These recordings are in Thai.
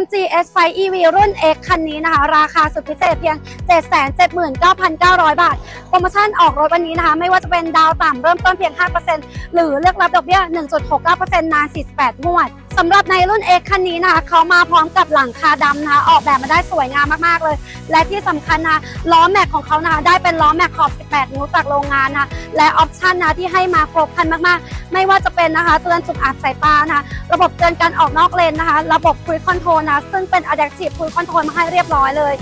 MG S5 EV รุ่น X คันนี้นะคะ ราคาสุดพิเศษเพียง 779,900 บาท โปรโมชั่นออกรถวันนี้นะคะ ไม่ว่าจะเป็นดาวต่ำเริ่มต้นเพียง 5%หรือเลือกรับดอกเบี้ย 1.69%นาน 48งวด สำหรับในรุ่น X คันนี้นะคะเขามาพร้อมกับหลังคาดำนะคะออกแบบมาได้สวยงามมากๆเลย และที่สำคัญนะล้อแม็กของเขานะคะได้เป็นล้อแม็กขอบ 18 นิ้วจากโรงงานนะและออปชันนะที่ให้มาครบครันมากๆ ไม่ว่าจะเป็นนะคะเตือนจุดอัดสายตานะะระบบเตือนการออกนอกเลนนะคะ ระบบ Cruise Control นะซึ่งเป็น Adaptive Cruise Control มาให้เรียบร้อยเลย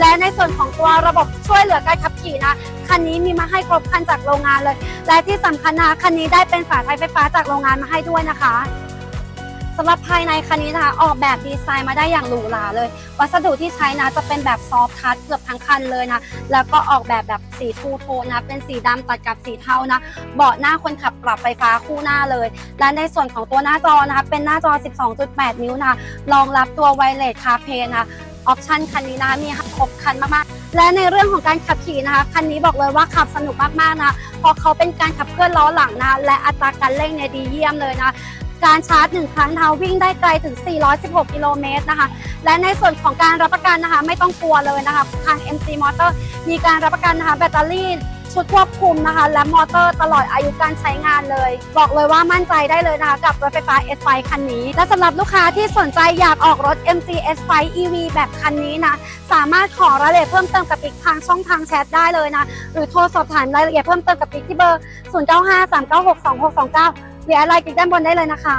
และในส่วนของตัวระบบช่วยเหลือการขับขี่นะคันนี้มีมาให้ครบครันจากโรงงานเลย และที่สำคัญนะคันนี้ได้เป็นฝาท้ายไฟฟ้าจากโรงงานมาให้ด้วยนะคะ สำหรับภายในคันนี้นะคะ ออกแบบดีไซน์มาได้อย่างหรูหราเลย วัสดุที่ใช้นะจะเป็นแบบซอฟทัชเกือบทั้งคันเลยนะ แล้วก็ออกแบบแบบสีทูโทนนะ เป็นสีดำตัดกับสีเทานะ เบาะหน้าคนขับปรับไฟฟ้าคู่หน้าเลย และในส่วนของตัวหน้าจอนะคะ เป็นหน้าจอ 12.8 นิ้วนะ รองรับตัวไวเลสคาเพนะคะออปชันคันนี้นะคะมีครบคันมากๆ และในเรื่องของการขับขี่นะคะ คันนี้บอกเลยว่าขับสนุกมากๆนะเพราะเขาเป็นการขับเคลื่อนล้อหลังนะ และอัตราการเร่งเนี่ยดีเยี่ยมเลยนะ การชาร์จหนึ่งครั้งนะคะวิ่งได้ไกลถึง 416 กิโลเมตรนะคะ และในส่วนของการรับประกันนะคะ ไม่ต้องกลัวเลยนะคะ ทาง MC Motor มีการรับประกันนะคะแบตเตอรี่ชุดควบคุมนะคะ และมอเตอร์ตลอดอายุการใช้งานเลย บอกเลยว่ามั่นใจได้เลยนะคะ กับรถไฟฟ้า S5 คันนี้ และสำหรับลูกค้าที่สนใจอยากออกรถ MG S5 EV แบบคันนี้นะสามารถขอรายละเอียดเพิ่มเติมกับปิ๊กทางช่องทางแชทได้เลยนะ หรือโทรสอบถามรายละเอียดเพิ่มเติมกับปิ๊กที่เบอร์ 0953962629 เดี๋ยวอะไรกินด้านบนได้เลยนะคะ